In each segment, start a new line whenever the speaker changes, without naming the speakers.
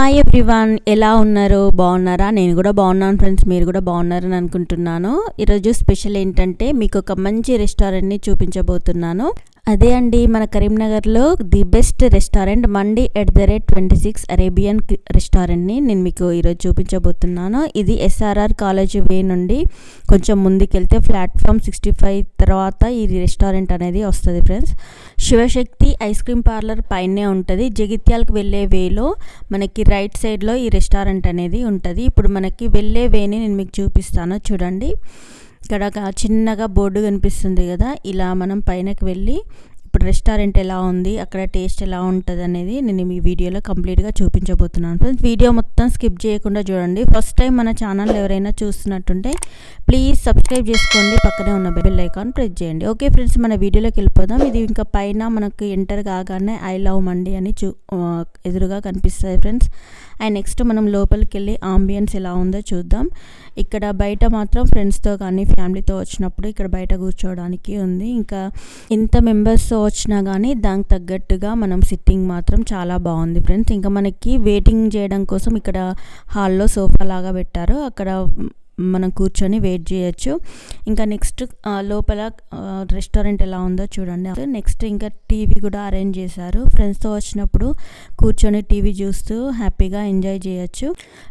hi everyone ఎలా ఉన్నారు బాగున్నారా నేను కూడా బాగున్నాను ఫ్రెండ్స్ మీరు కూడా బాగున్నారని అనుకుంటున్నాను ఈరోజు స్పెషల్ ఏంటంటే మీకు ఒక మంచి రెస్టారెంట్ని చూపించబోతున్నాను అదే అండి మన కరీంనగర్లో the best restaurant Mandi at the rate twenty six Arabian రెస్టారెంట్ని నేను మీకు ఈరోజు చూపించబోతున్నాను ఇది ఎస్ఆర్ఆర్ కాలేజ్ వే నుండి కొంచెం ముందుకెళ్తే ప్లాట్ఫామ్ సిక్స్టీ ఫైవ్ తర్వాత ఈ రెస్టారెంట్ అనేది వస్తుంది friends Shivashakti ice cream parlour పైనే ఉంటుంది జగిత్యాలకు వెళ్ళే వేలో మనకి రైట్ సైడ్లో ఈ రెస్టారెంట్ అనేది ఉంటుంది ఇప్పుడు మనకి వెళ్ళే వేని నేను మీకు చూపిస్తాను చూడండి ఇక్కడ ఒక చిన్నగా బోర్డు కనిపిస్తుంది కదా ఇలా మనం పైనకి వెళ్ళి ఇప్పుడు రెస్టారెంట్ ఎలా ఉంది అక్కడ టేస్ట్ ఎలా ఉంటుంది అనేది నేను మీ వీడియోలో కంప్లీట్గా చూపించబోతున్నాను ఫ్రెండ్స్ వీడియో మొత్తం స్కిప్ చేయకుండా చూడండి ఫస్ట్ టైం మన ఛానల్ ఎవరైనా చూస్తున్నట్టుంటే ప్లీజ్ సబ్స్క్రైబ్ చేసుకోండి పక్కనే ఉన్న బెల్ ఐకాన్ ప్రెస్ చేయండి ఓకే ఫ్రెండ్స్ మన వీడియోలోకి వెళ్ళిపోదాం ఇది ఇంకా పైన మనకు ఎంటర్ కాగానే ఐ లవ్ మండి అని చూ ఎదురుగా కనిపిస్తుంది ఫ్రెండ్స్ అండ్ నెక్స్ట్ మనం లోపలికి వెళ్ళి ఆంబియన్స్ ఎలా ఉందో చూద్దాం ఇక్కడ బయట మాత్రం ఫ్రెండ్స్తో కానీ ఫ్యామిలీతో వచ్చినప్పుడు ఇక్కడ బయట కూర్చోవడానికి ఉంది ఇంకా ఎంత మెంబర్స్తో వచ్చినా కానీ దానికి తగ్గట్టుగా మనం సిట్టింగ్ మాత్రం చాలా బాగుంది ఫ్రెండ్స్ ఇంకా మనకి వెయిటింగ్ చేయడం కోసం ఇక్కడ హాల్లో సోఫా లాగా పెట్టారు అక్కడ మనం కూర్చొని వెయిట్ చేయొచ్చు ఇంకా నెక్స్ట్ లోపల రెస్టారెంట్ ఎలా ఉందో చూడండి నెక్స్ట్ ఇంకా టీవీ కూడా అరేంజ్ చేశారు ఫ్రెండ్స్తో వచ్చినప్పుడు కూర్చొని టీవీ చూస్తూ హ్యాపీగా ఎంజాయ్ చేయొచ్చు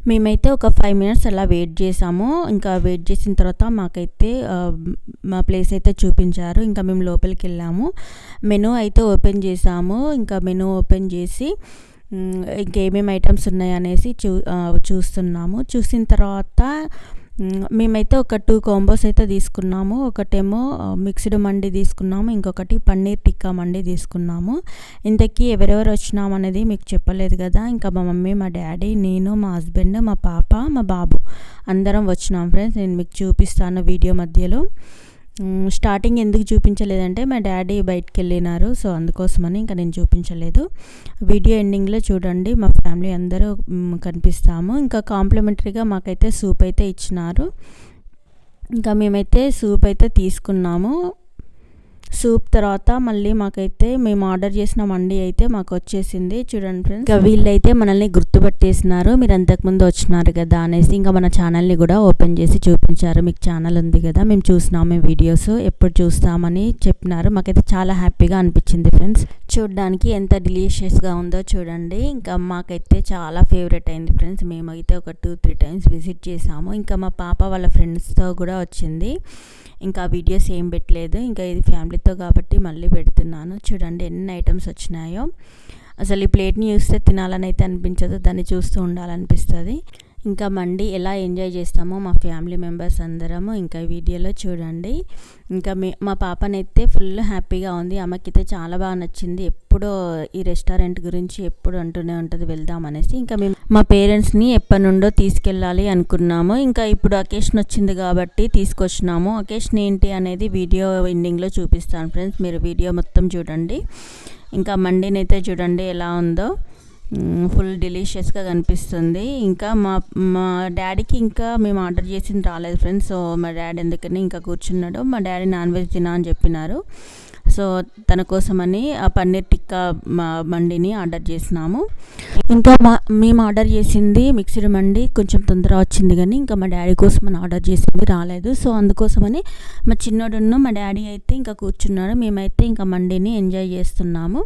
మేమైతే ఒక ఫైవ్ మినిట్స్ అలా వెయిట్ చేసాము ఇంకా వెయిట్ చేసిన తర్వాత మాకైతే మా ప్లేస్ అయితే చూపించారు ఇంకా మేము లోపలికి వెళ్ళాము మెనూ అయితే ఓపెన్ చేసాము ఇంకా మెనూ ఓపెన్ చేసి ఇంకేమేమి ఐటమ్స్ ఉన్నాయనేసి చూ చూస్తున్నాము చూసిన తర్వాత మేమైతే ఒక టూ కాంబోస్ అయితే తీసుకున్నాము ఒకటేమో మిక్స్డ్ మండి తీసుకున్నాము ఇంకొకటి పన్నీర్ టిక్కా మండి తీసుకున్నాము ఇంతకీ ఎవరెవరు వచ్చినాం అనేది మీకు చెప్పలేదు కదా ఇంకా మా మమ్మీ మా డాడీ నేను మా హస్బెండ్ మా పాప మా బాబు అందరం వచ్చినాం ఫ్రెండ్స్ నేను మీకు చూపిస్తాను వీడియో మధ్యలో స్టార్టింగ్ ఎందుకు చూపించలేదంటే మా డాడీ బయటకు వెళ్ళినారు సో అందుకోసమని ఇంకా నేను చూపించలేదు వీడియో ఎండింగ్లో చూడండి మా ఫ్యామిలీ అందరూ కనిపిస్తాము ఇంకా కాంప్లిమెంటరీగా మాకైతే సూప్ అయితే ఇచ్చినారు ఇంకా మేమైతే సూప్ అయితే తీసుకున్నాము సూప్ తర్వాత మళ్ళీ మాకైతే మేము ఆర్డర్ చేసిన మండి అయితే మాకు వచ్చేసింది చూడండి ఫ్రెండ్స్ ఇంకా వీళ్ళైతే మనల్ని గుర్తుపట్టేసినారు మీరు అంతకుముందు వచ్చినారు కదా అనేసి ఇంకా మన ఛానల్ని కూడా ఓపెన్ చేసి చూపించారు మీకు ఛానల్ ఉంది కదా మేము చూసినాము మీ వీడియోస్ ఎప్పుడు చూస్తామని చెప్పినారు మాకైతే చాలా హ్యాపీగా అనిపించింది ఫ్రెండ్స్ చూడడానికి ఎంత డిలీషియస్గా ఉందో చూడండి ఇంకా మాకైతే చాలా ఫేవరెట్ అయింది ఫ్రెండ్స్ మేమైతే ఒక టూ త్రీ టైమ్స్ విజిట్ చేసాము ఇంకా మా పాప వాళ్ళ ఫ్రెండ్స్తో కూడా వచ్చింది ఇంకా వీడియోస్ ఏం పెట్టలేదు ఇంకా ఇది ఫ్యామిలీ వీడితో కాబట్టి మళ్ళీ పెడుతున్నాను చూడండి ఎన్ని ఐటమ్స్ వచ్చినాయో అసలు ఈ ప్లేట్ని చూస్తే తినాలని అయితే అనిపించదు దాన్ని చూస్తూ ఉండాలనిపిస్తుంది ఇంకా మండీ ఎలా ఎంజాయ్ చేస్తామో మా ఫ్యామిలీ మెంబర్స్ అందరము ఇంకా వీడియోలో చూడండి ఇంకా మే మా పాపనైతే ఫుల్ హ్యాపీగా ఉంది ఆమెకైతే చాలా బాగా నచ్చింది ఎప్పుడో ఈ రెస్టారెంట్ గురించి ఎప్పుడు అంటూనే ఉంటుంది వెళ్దాం అనేసి ఇంకా మేము మా పేరెంట్స్ని ఎప్పటి నుండో తీసుకెళ్ళాలి అనుకున్నాము ఇంకా ఇప్పుడు అకేషన్ వచ్చింది కాబట్టి తీసుకొచ్చినాము అకేషన్ ఏంటి అనేది వీడియో ఎండింగ్లో చూపిస్తాను ఫ్రెండ్స్ మీరు వీడియో మొత్తం చూడండి ఇంకా మండీనైతే చూడండి ఎలా ఉందో ఫుల్ డెలీషియస్గా కనిపిస్తుంది ఇంకా మా మా డాడీకి ఇంకా మేము ఆర్డర్ చేసింది రాలేదు ఫ్రెండ్స్ సో మా డాడీ ఎందుకని ఇంకా కూర్చున్నాడు మా డాడీ నాన్ వెజ్ తినా అని చెప్పినారు సో తన కోసమని ఆ పన్నీర్ టిక్కా మా మండిని ఆర్డర్ చేసినాము ఇంకా మా మేము ఆర్డర్ చేసింది మిక్సీడ్ మండి కొంచెం తొందర వచ్చింది కానీ ఇంకా మా డాడీ కోసం అని ఆర్డర్ చేసింది రాలేదు సో అందుకోసమని మా చిన్నోడున్న మా డాడీ అయితే ఇంకా కూర్చున్నారు మేమైతే ఇంకా మండిని ఎంజాయ్ చేస్తున్నాము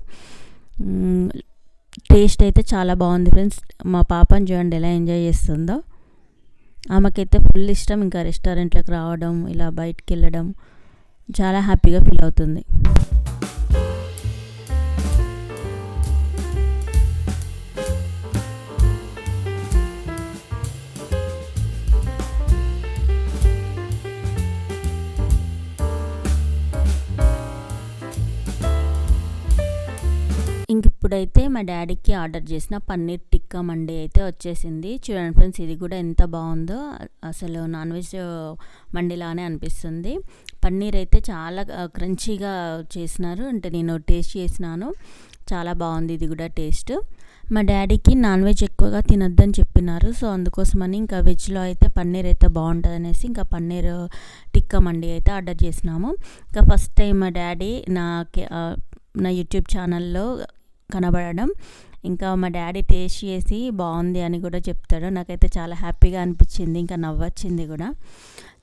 టేస్ట్ అయితే చాలా బాగుంది ఫ్రెండ్స్ మా పాపని చూడండి ఎలా ఎంజాయ్ చేస్తుందో ఆమెకైతే ఫుల్ ఇష్టం ఇంకా రెస్టారెంట్లకు రావడం ఇలా బయటకు వెళ్ళడం చాలా హ్యాపీగా ఫీల్ అవుతుంది ఇప్పుడైతే మా డాడీకి ఆర్డర్ చేసిన పన్నీర్ టిక్కా మండి అయితే వచ్చేసింది చూడండి ఫ్రెండ్స్ ఇది కూడా ఎంత బాగుందో అసలు నాన్ వెజ్ మండిలానే అనిపిస్తుంది పన్నీర్ అయితే చాలా క్రంచీగా చేసినారు అంటే నేను టేస్ట్ చేసినాను చాలా బాగుంది ఇది కూడా టేస్ట్ మా డాడీకి నాన్ వెజ్ ఎక్కువగా తినొద్దని చెప్పినారు సో అందుకోసమని ఇంకా వెజ్లో అయితే పన్నీర్ అయితే బాగుంటుంది అనేసి ఇంకా పన్నీర్ టిక్కా మండి అయితే ఆర్డర్ చేసినాము ఇంకా ఫస్ట్ టైం మా డాడీ నా నా యూట్యూబ్ ఛానల్లో కనబడడం ఇంకా మా డాడీ టేస్ట్ చేసి బాగుంది అని కూడా చెప్తాడు నాకైతే చాలా హ్యాపీగా అనిపించింది ఇంకా నవ్వొచ్చింది కూడా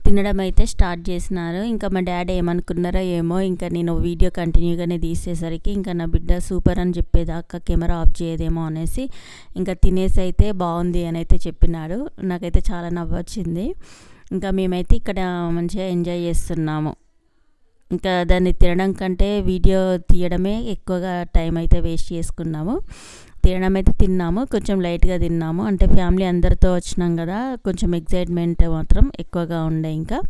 తినడం అయితే స్టార్ట్ చేసినారు ఇంకా మా డాడీ ఏమనుకున్నారో ఏమో ఇంకా నేను వీడియో కంటిన్యూగానే తీసేసరికి ఇంకా నా బిడ్డ సూపర్ అని చెప్పేదాకా కెమెరా ఆఫ్ చేయదేమో అనేసి ఇంకా తినేసి అయితే బాగుంది అని అయితే చెప్పినాడు నాకైతే చాలా నవ్వొచ్చింది ఇంకా మేమైతే ఇక్కడ మంచిగా ఎంజాయ్ చేస్తున్నాము ఇంకా దాన్ని తినడం కంటే వీడియో తీయడమే ఎక్కువగా టైం అయితే వేస్ట్ చేసుకున్నాము తినడం అయితే తిన్నాము కొంచెం లైట్గా తిన్నాము అంటే ఫ్యామిలీ అందరితో వచ్చినాం కదా కొంచెం ఎగ్జైట్మెంట్ మాత్రం ఎక్కువగా ఉండే ఇంకా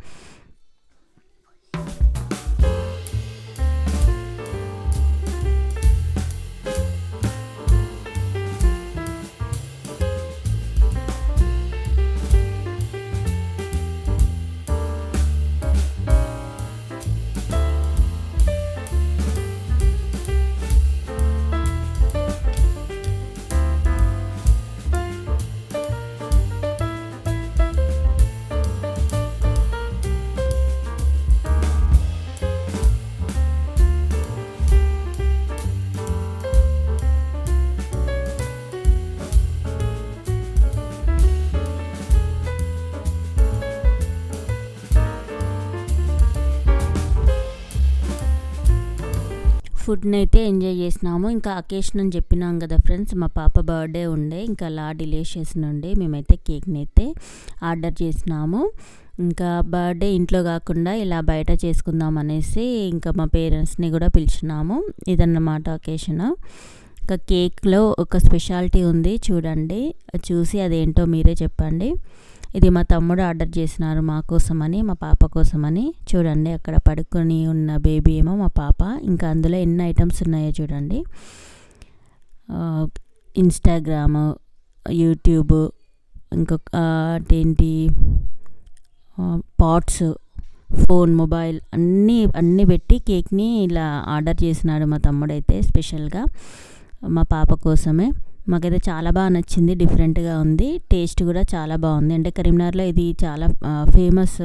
ఫుడ్ని అయితే ఎంజాయ్ చేసినాము ఇంకా అకేషన్ అని చెప్పినాం కదా ఫ్రెండ్స్ మా పాప బర్త్డే ఉండే ఇంకా అలా డిలే చేసిన ఉండే మేమైతే కేక్ని అయితే ఆర్డర్ చేసినాము ఇంకా బర్త్డే ఇంట్లో కాకుండా ఇలా బయట చేసుకుందాం అనేసి ఇంకా మా పేరెంట్స్ని కూడా పిలిచినాము ఇదన్నమాట అకేషన్ ఇంకా కేక్లో ఒక స్పెషాలిటీ ఉంది చూడండి చూసి అదేంటో మీరే చెప్పండి ఇది మా తమ్ముడు ఆర్డర్ చేసినారు మా కోసమని మా పాప కోసమని చూడండి అక్కడ పడుకొని ఉన్న బేబీ ఏమో మా పాప ఇంకా అందులో ఎన్ని ఐటమ్స్ ఉన్నాయో చూడండి ఇన్స్టాగ్రామ్ యూట్యూబ్ ఇంకొక ఏంటి పాట్స్ ఫోన్ మొబైల్ అన్నీ అన్నీ పెట్టి కేక్ని ఇలా ఆర్డర్ చేసినాడు మా తమ్ముడైతే స్పెషల్గా మా పాప కోసమే మాకైతే చాలా బాగా నచ్చింది డిఫరెంట్గా ఉంది టేస్ట్ కూడా చాలా బాగుంది అంటే కరీంనగర్లో ఇది చాలా ఫేమస్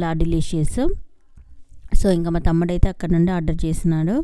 లా డిలీషియస్ సో ఇంకా మా తమ్ముడైతే అక్కడ నుండి ఆర్డర్ చేసినాడు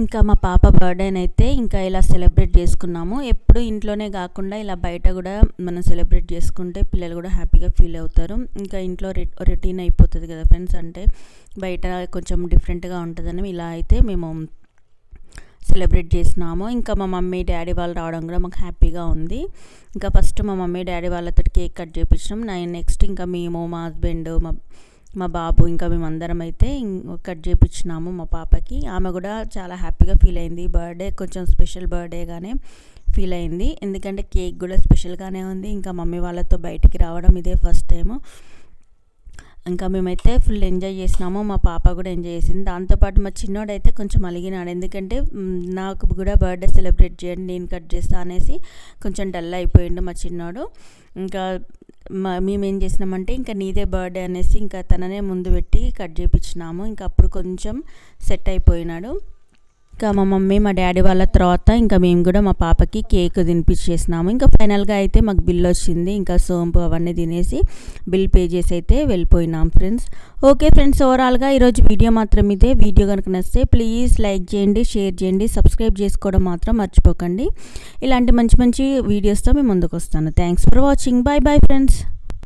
ఇంకా మా పాప బర్త్డేనైతే ఇంకా ఇలా సెలబ్రేట్ చేసుకున్నాము ఎప్పుడు ఇంట్లోనే కాకుండా ఇలా బయట కూడా మనం సెలబ్రేట్ చేసుకుంటే పిల్లలు కూడా హ్యాపీగా ఫీల్ అవుతారు ఇంకా ఇంట్లో రొటీన్ అయిపోతుంది కదా ఫ్రెండ్స్ అంటే బయట కొంచెం డిఫరెంట్గా ఉంటుందని ఇలా అయితే మేము సెలబ్రేట్ చేసినాము ఇంకా మా మమ్మీ డాడీ వాళ్ళు రావడం కూడా మాకు హ్యాపీగా ఉంది ఇంకా ఫస్ట్ మా మమ్మీ డాడీ వాళ్ళతో కేక్ కట్ చేయించినాం నేను నెక్స్ట్ ఇంకా మేము మా హస్బెండ్ మా మా బాబు ఇంకా మేమందరం అయితే కట్ చేయించినాము మా పాపకి ఆమె కూడా చాలా హ్యాపీగా ఫీల్ అయింది బర్త్డే కొంచెం స్పెషల్ బర్త్డేగానే ఫీల్ అయింది ఎందుకంటే కేక్ కూడా స్పెషల్గానే ఉంది ఇంకా మమ్మీ వాళ్ళతో బయటికి రావడం ఇదే ఫస్ట్ టైము ఇంకా మేమైతే ఫుల్ ఎంజాయ్ చేసినాము మా పాప కూడా ఎంజాయ్ చేసింది దాంతోపాటు మా చిన్నోడైతే కొంచెం అలిగినాడు ఎందుకంటే నాకు కూడా బర్త్డే సెలబ్రేట్ చేయండి నేను కట్ చేస్తా అనేసి కొంచెం డల్ అయిపోయిండు మా చిన్నోడు ఇంకా మా మేము ఏం చేసినామంటే ఇంకా నీదే బర్త్డే అనేసి ఇంకా తననే ముందు పెట్టి కట్ చేయించినాము ఇంకా అప్పుడు కొంచెం సెట్ అయిపోయినాడు ఇంకా మా మమ్మీ మా డాడీ వాళ్ళ తర్వాత ఇంకా మేము కూడా మా పాపకి కేక్ తినిపించేసినాము ఇంకా ఫైనల్గా అయితే మాకు బిల్ వచ్చింది ఇంకా సోంపు అవన్నీ తినేసి బిల్ పే చేసి అయితే వెళ్ళిపోయినాం ఫ్రెండ్స్ ఓకే ఫ్రెండ్స్ ఓవరాల్గా ఈరోజు వీడియో మాత్రం ఇదే వీడియో కనుక నచ్చితే ప్లీజ్ లైక్ చేయండి షేర్ చేయండి సబ్స్క్రైబ్ చేసుకోవడం మాత్రం మర్చిపోకండి ఇలాంటి మంచి మంచి వీడియోస్తో మేము ముందుకు వస్తాను thanks for watching bye bye friends